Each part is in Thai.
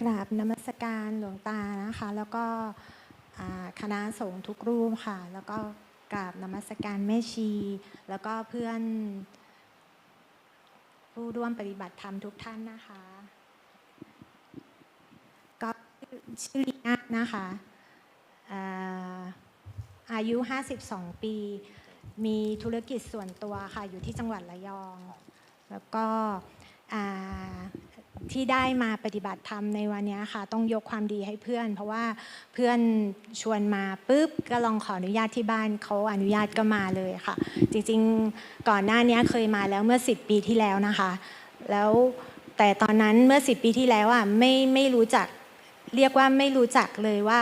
กราบนมัสการหลวงตานะคะ แล้วก็คณะสงฆ์ทุกรูปค่ะ แล้วก็กราบนมัสการแม่ชี แล้วก็เพื่อนผู้ร่วมปฏิบัติธรรมทุกท่านนะคะ ก็ชื่อลีน่านะคะอายุ 52 ปี มีธุรกิจส่วนตัวค่ะ อยู่ที่จังหวัดระยอง แล้วก็ ที่ได้มาปฏิบัติธรรมในวันนี้ค่ะ ต้องยกความดีให้เพื่อน เพราะว่าเพื่อนชวนมาปุ๊บก็ลองขออนุญาตที่บ้านเขาอนุญาตก็มาเลยค่ะ จริงๆก่อนหน้านี้เคยมาแล้วเมื่อ 10 ปีที่แล้วนะคะ แล้วแต่ตอนนั้นเมื่อ 10 ปีที่แล้วอะไม่ไม่รู้จักเรียกว่าไม่รู้จักเลยว่า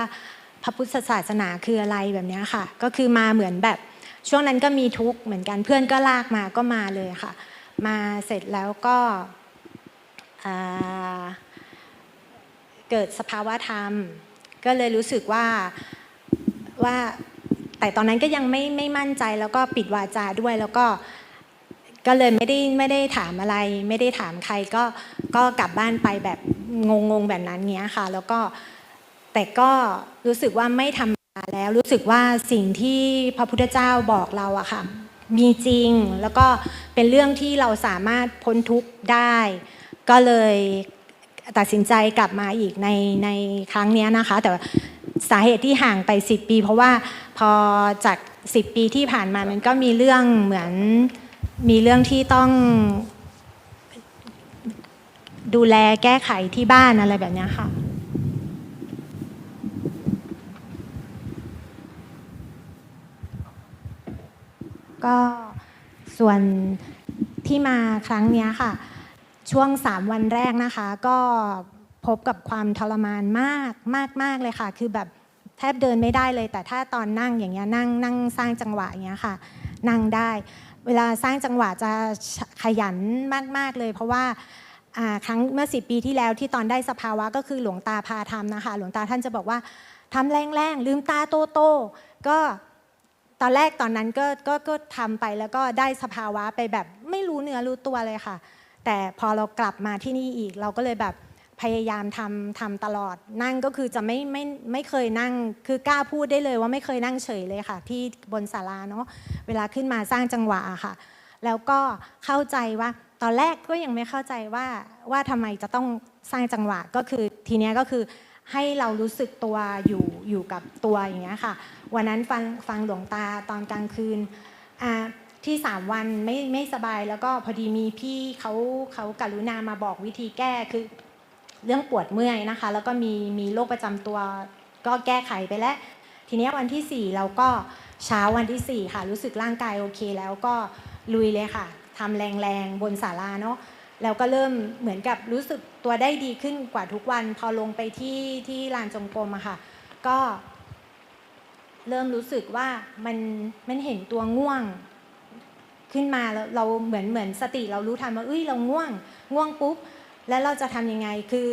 พระพุทธศาสนาคืออะไรแบบนี้ค่ะ ก็คือมาเหมือนแบบช่วงนั้นก็มีทุกข์เหมือนกันเพื่อนก็ลากมาก็มาเลยค่ะ มาเสร็จแล้วก็ เกิดสภาวะธรรม ก็เลยรู้สึกว่าว่าแต่ตอนนั้นก็ยังไม่ไม่มั่นใจแล้วก็ปิดวาจาด้วยแล้วก็ก็เลยไม่ได้ไม่ได้ถามอะไร ไม่ได้ถามใครก็ก็กลับบ้านไปแบบงงๆแบบนั้นเงี้ยค่ะ แล้วก็แต่ก็รู้สึกว่าไม่ธรรมดาแล้วรู้สึกว่าสิ่งที่พระพุทธเจ้าบอกเราอะค่ะมีจริงแล้วก็เป็นเรื่องที่เราสามารถพ้นทุกข์ได้ ก็เลยตัดสินใจกลับมาอีกในในครั้งนี้นะคะ แต่สาเหตุที่ห่างไป 10 ปี เพราะว่าพอจาก 10 ปีที่ผ่านมามันก็มีเรื่องเหมือนมีเรื่องที่ต้องดูแลแก้ไขที่บ้านอะไรแบบนี้ค่ะ ก็ส่วนที่มาครั้งนี้ค่ะ ช่วง 3 วันแรกนะคะ ก็พบกับความทรมานมากมากมากเลยค่ะ คือแบบแทบเดินไม่ได้เลย แต่ถ้าตอนนั่งอย่างเงี้ยนั่งนั่งสร้างจังหวะอย่างเงี้ยค่ะ นั่งได้ เวลาสร้างจังหวะจะขยันมาก ๆ เลย เพราะว่าครั้งเมื่อสิปีที่แล้วที่ตอนได้สภาวะก็คือหลวงตาพาทำนะคะ หลวงตาท่านจะบอกว่าทำแรงๆลืมตาโตโตๆก็ตอนแรกตอนนั้นก็ก็ก็ทำไปแล้วก็ได้สภาวะไปแบบไม่รู้เนื้อรู้ตัวเลยค่ะ แต่พอเรากลับมาที่นี่อีก เราก็เลยแบบพยายามทำทำตลอดนั่งก็คือจะไม่ไม่ไม่เคยนั่งคือกล้าพูดได้เลยว่าไม่เคยนั่งเฉยเลยค่ะ ที่บนศาลาเนาะเวลาขึ้นมาสร้างจังหวะค่ะ แล้วก็เข้าใจว่าตอนแรกก็ยังไม่เข้าใจว่าว่าทำไมจะต้องสร้างจังหวะก็คือทีเนี้ยก็คือให้เรารู้สึกตัวอยู่อยู่กับตัวอย่างเงี้ยค่ะ วันนั้นฟังฟังหลวงตาตอนกลางคืนอ่า ที่สามวันไม่ไม่สบายแล้วก็พอดีมีพี่เขาเขากรุณามาบอกวิธีแก้คือเรื่องปวดเมื่อยนะคะ แล้วก็มีมีโรคประจำตัวก็แก้ไขไปแล้ว ทีเนี้ยวันที่สี่เราก็เช้าวันที่สี่ค่ะ รู้สึกร่างกายโอเค แล้วก็ลุยเลยค่ะทำแรงๆ บนศาลาเนาะแล้วก็เริ่มเหมือนกับรู้สึกตัวได้ดีขึ้นกว่าทุกวัน พอลงไปที่ที่ลานจงกรมอะค่ะ ก็เริ่มรู้สึกว่ามันมันเห็นตัวง่วง ขึ้นมาเราเหมือนเหมือนสติเรารู้ทันว่าเอ้ยเราง่วง ง่วงปุ๊บแล้วเราจะทำยังไงคือ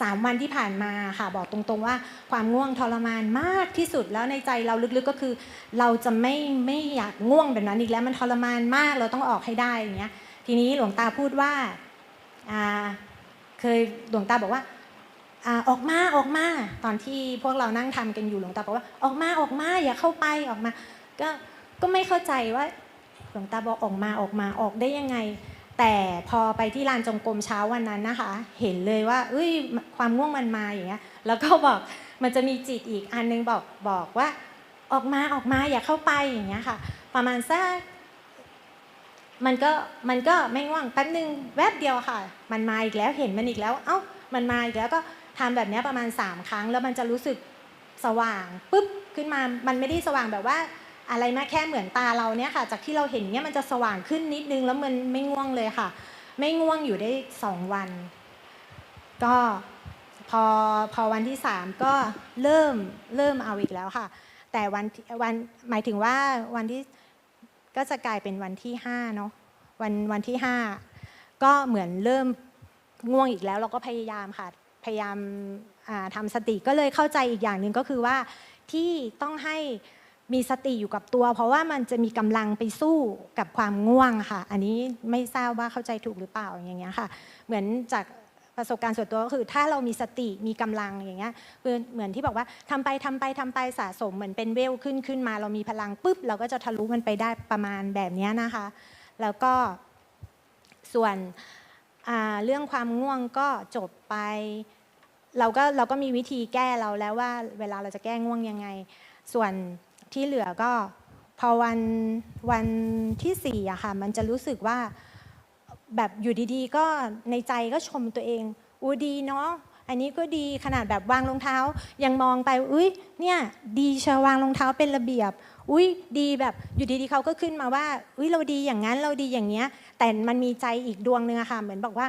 สามวันที่ผ่านมาค่ะบอกตรงๆว่าความง่วงทรมานมากที่สุดแล้วในใจเราลึกๆก็คือ เราจะไม่ไม่อยากง่วงแบบนั้นอีกแล้วมันทรมานมากเราต้องออกให้ได้อย่างเงี้ยทีนี้หลวงตาพูดว่าเคยหลวงตาบอกว่าอ่าออกมาออกมาตอนที่พวกเรานั่งทำกันอยู่หลวงตาบอกว่าออกมาออกมาอย่าเข้าไปออกมา ก็ก็ไม่เข้าใจว่า หลวงตาบอกออกมาออกมาออกได้ยังไง แต่พอไปที่ลานจงกรมเช้าวันนั้นนะคะ เห็นเลยว่าเอ้ยความง่วงมันมาอย่างเงี้ยแล้วก็บอกมันจะมีจิตอีกอันนึงบอกบอกว่าออกมาออกมาอย่าเข้าไปอย่างเงี้ยค่ะ ประมาณสักมันก็มันก็ไม่ง่วงแป๊บนึงแวบเดียวค่ะ มันมาอีกแล้วเห็นมันอีกแล้ว เอ้ามันมาอีกแล้วก็ทำแบบนี้ประมาณ 3 ครั้ง แล้วมันจะรู้สึกสว่างปุ๊บขึ้นมา มันไม่ได้สว่างแบบว่า อะไรมาแค่เหมือนตาเราเนี่ยค่ะ จากที่เราเห็นเนี่ยมันจะสว่างขึ้นนิดนึงแล้วมันไม่ง่วงเลยค่ะ ไม่ง่วงอยู่ได้สองวัน ก็พอพอวันที่สามก็เริ่มเริ่มเอาอีกแล้วค่ะ แต่วันวันหมายถึงว่าวันที่ก็จะกลายเป็นวันที่ห้าเนาะวันวันที่ห้าก็เหมือนเริ่มง่วงอีกแล้วเราก็พยายามค่ะ พยายามทำสติก็เลยเข้าใจอีกอย่างหนึ่งก็คือว่าที่ต้องให้ มีสติอยู่กับตัว เพราะว่ามันจะมีกำลังไปสู้กับความง่วงค่ะ อันนี้ไม่ทราบว่าเข้าใจถูกหรือเปล่าอย่างเงี้ยค่ะ เหมือนจากประสบการณ์ส่วนตัวก็คือ ถ้าเรามีสติมีกำลังอย่างเงี้ยคือเหมือนที่บอกว่าทำไปทำไปทำไปสะสมเหมือนเป็นเวลขึ้นขึ้นมา เรามีพลังปุ๊บเราก็จะทะลุมันไปได้ประมาณแบบนี้นะคะ แล้วก็ส่วนเรื่องความง่วงก็จบไป เราก็เราก็มีวิธีแก้เราแล้วว่า เวลาเราจะแก้ง่วงยังไง ส่วน ที่เหลือก็พอวันวันที่สี่อะค่ะมันจะรู้สึกว่าแบบอยู่ดีๆ ก็ในใจก็ชมตัวเองอูดีเนาะอันนี้ก็ดีขนาดแบบวางรองเท้า ยังมองไปอุ้ยเนี่ยดีเชวางรองเท้าเป็นระเบียบ อุ้ยดีแบบอยู่ดีๆเขาก็ขึ้นมาว่า อุ้ยเราดีอย่างนั้นเราดีอย่างเงี้ย แต่มันมีใจอีกดวงหนึ่งอะค่ะเหมือนบอกว่า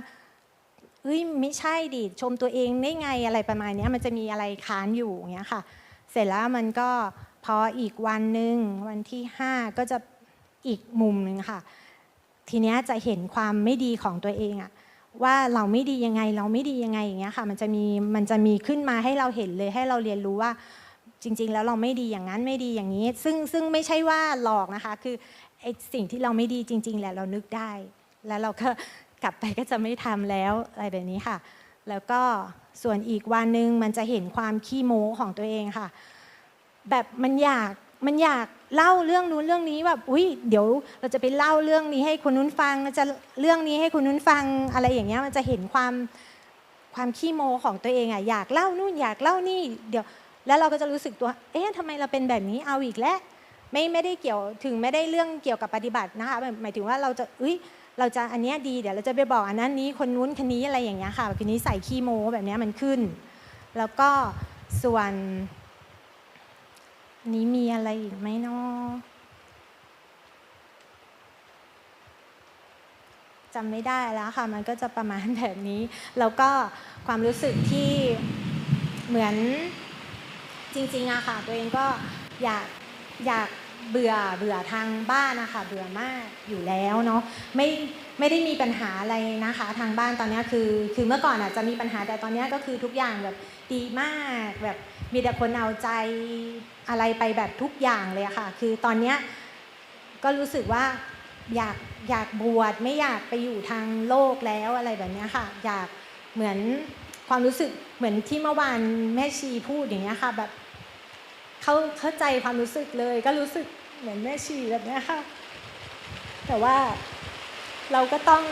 เฮ้ยไม่ใช่ดิชมตัวเองได้ไงอะไรประมาณนี้มันจะมีอะไรค้านอยู่อย่างเงี้ยค่ะ เสร็จแล้วมันก็ พออีกวันหนึ่งวันที่ห้าก็จะอีกมุมหนึ่งค่ะ ทีเนี้ยจะเห็นความไม่ดีของตัวเองอะว่าเราไม่ดียังไงเราไม่ดียังไงอย่างเงี้ยค่ะ มันจะมีมันจะมีขึ้นมาให้เราเห็นเลยให้เราเรียนรู้ว่าจริง ๆ แล้วเราไม่ดีอย่างนั้นไม่ดีอย่างนี้ ซึ่งซึ่งไม่ใช่ว่าหลอกนะคะ คือไอ้สิ่งที่เราไม่ดีจริง ๆ แหละเรานึกได้ แล้วเราก็กลับไปก็จะไม่ทำแล้วอะไรแบบนี้ค่ะ แล้วก็ส่วนอีกวันหนึ่งมันจะเห็นความขี้โม้ของตัวเองค่ะ แบบมันอยากมันอยากเล่าเรื่องนู้นเรื่องนี้แบบอุ้ยเดี๋ยวเราจะไปเล่าเรื่องนี้ให้คนนู้นฟังเราจะเรื่องนี้ให้คนนู้นฟังอะไรอย่างเงี้ยมันจะเห็นความความขี้โมของตัวเองอะอยากเล่านู่นอยากเล่านี่เดี๋ยวแล้วเราก็จะรู้สึกตัว เอ๊ะทำไมเราเป็นแบบนี้เอาอีกแล้วไม่ไม่ได้เกี่ยวถึงไม่ได้เรื่องเกี่ยวกับปฏิบัตินะคะหมายถึงว่าเราจะเอ้ยเราจะอันนี้ดีเดี๋ยวเราจะไปบอกอันนั้นนี้คนนู้นคนนี้อะไรอย่างเงี้ยค่ะคือนี้ใส่ขี้โมแบบเนี้ยมันขึ้น แล้วก็ส่วน นี้มีอะไรอีกไหมเนาะจำไม่ได้แล้วค่ะ มันก็จะประมาณแบบนี้ แล้วก็ความรู้สึกที่เหมือนจริงๆอะค่ะ ตัวเองก็อยากอยาก เบื่อเบื่อทางบ้านนะคะเบื่อมากอยู่แล้วเนาะไม่ไม่ได้มีปัญหาอะไรนะคะ ทางบ้านตอนนี้คือ คือเมื่อก่อนอาจจะมีปัญหาแต่ตอนนี้ก็คือทุกอย่างแบบดีมากแบบมีแต่คนเอาใจอะไรไปแบบทุกอย่างเลยค่ะ คือตอนนี้ก็รู้สึกว่าอยากอยากบวชไม่อยากไปอยู่ทางโลกแล้วอะไรแบบนี้ค่ะ อยากเหมือนความรู้สึกเหมือนที่เมื่อวานแม่ชีพูดอย่างเงี้ยค่ะแบบ เขาเข้าใจความรู้สึกเลย ก็รู้สึกเหมือนแม่ชีแบบนี้ค่ะ แต่ว่าเราก็ต้อง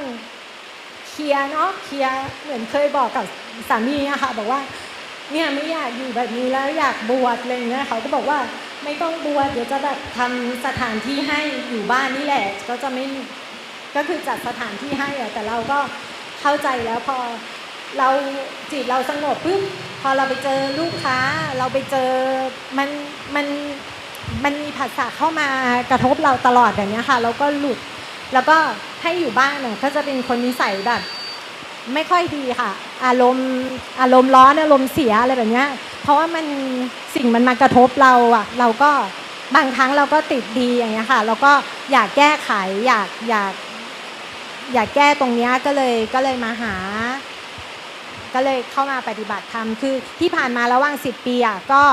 เคลียร์เนาะเคลียร์เหมือนเคยบอกกับสามีอะค่ะบอกว่าเนี่ยไม่อยากอยู่แบบนี้แล้วอยากบวชอะไรอย่างเงี้ยเขาก็บอกว่าไม่ต้องบวชเดี๋ยวจะแบบทำสถานที่ให้อยู่บ้านนี่แหละ ก็จะไม่ก็คือจัดสถานที่ให้อะแต่เราก็เข้าใจแล้วพอเราจิตเราสงบปุ๊บ พอเราไปเจอลูกค้า เราไปเจอมันมันมันมีผัสสะเข้ามากระทบเราตลอดแบบเนี้ยค่ะแล้วก็หลุดแล้วก็ให้อยู่บ้านเนี่ยก็จะเป็นคนนิสัยแบบ ไม่ค่อยดีค่ะ อารมณ์อารมณ์ร้อนอารมณ์เสียอะไรแบบเนี้ย เพราะว่ามันสิ่งมันมากระทบเราอะเราก็บางครั้งเราก็ติดดีอย่างเงี้ยค่ะเราก็อยากแก้ไขอยากอยาก อยากแก้ตรงเนี้ยก็เลยก็เลยมาหา ก็เลยเข้ามาปฏิบัติธรรมคือที่ผ่านมาระหว่าง 10 ปีอะก็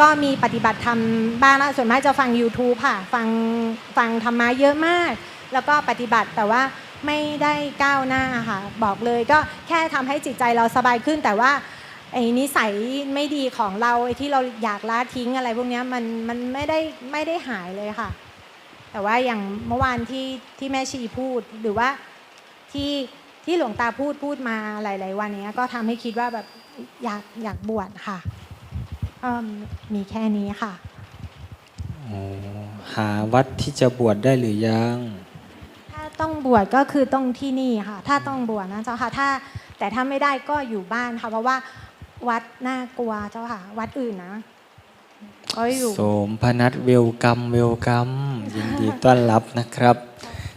ก็มีปฏิบัติธรรมบ้างนะส่วนมากจะฟัง YouTube ค่ะฟังฟังธรรมะเยอะมาก แล้วก็ปฏิบัติแต่ว่าไม่ได้ก้าวหน้าค่ะบอกเลยก็แค่ทำให้จิตใจเราสบายขึ้น แต่ว่าไอ้นิสัยไม่ดีของเราไอ้ที่เราอยากละทิ้งอะไรพวกนี้มันมันไม่ได้ไม่ได้หายเลยค่ะ แต่ว่าอย่างเมื่อวานที่ที่แม่ชีพูดหรือว่าที่ ที่หลวงตาพูดพูดมาหลาย ๆ วันเนี้ยก็ทำให้คิดว่าแบบอยากอยากบวชค่ะก็มีแค่นี้ค่ะอ๋อหาวัดที่จะบวชได้หรือยัง ถ้าต้องบวชก็คือต้องที่นี่ค่ะ ถ้าต้องบวชนะเจ้าค่ะ ถ้าแต่ถ้าไม่ได้ก็อยู่บ้านค่ะ เพราะว่าวัดน่ากลัวเจ้าค่ะ วัดอื่นนะก็อยู่โสมพนัทเวลกัมเวลกัมยินดีต้อนรับนะครับ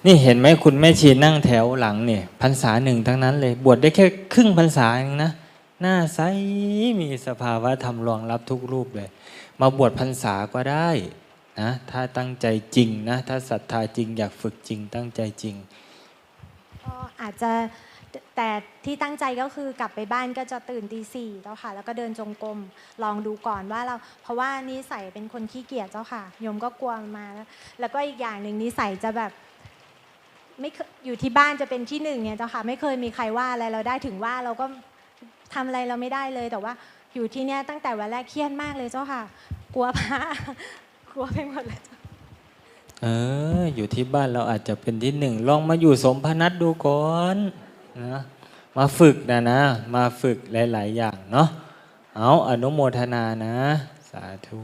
นี่เห็นไหมคุณแม่ชีนั่งแถวหลังเนี่ยพรรษาหนึ่งทั้งนั้นเลย บวชได้แค่ครึ่งพรรษาเองนะ หน้าใสมีสภาวะธรรมรองรับทุกรูปเลย มาบวชพรรษาก็ได้นะถ้าตั้งใจจริงนะ ถ้าศรัทธาจริง อยากฝึกจริง ตั้งใจจริงก็อาจจะแต่ที่ตั้งใจก็คือกลับไปบ้านก็จะตื่นตีสี่เจ้าค่ะ แล้วก็เดินจงกรมลองดูก่อนว่าเราเพราะว่านิสัยเป็นคนขี้เกียจเจ้าค่ะโยมก็กลัวมันมาแล้วแล้วก็อีกอย่างหนึ่งนิสัยจะแบบ ไม่อยู่ที่บ้านจะเป็นที่หนึ่งเนี่ยเจ้าค่ะไม่เคยมีใครว่าอะไรเราได้ถึงว่าเราก็ทำอะไรเราไม่ได้เลย แต่ว่าอยู่ที่เนี่ยตั้งแต่วันแรกเครียดมากเลยเจ้าค่ะ กลัวพระกลัวไปหมดเลยเจ้าเอออยู่ที่บ้านเราอาจจะเป็นที่หนึ่งลองมาอยู่สมพนัสดูก่อนนะมาฝึกนะนะ มาฝึกหลาย ๆ อย่างเนาะเอาอนุโมทนานะ สาธุ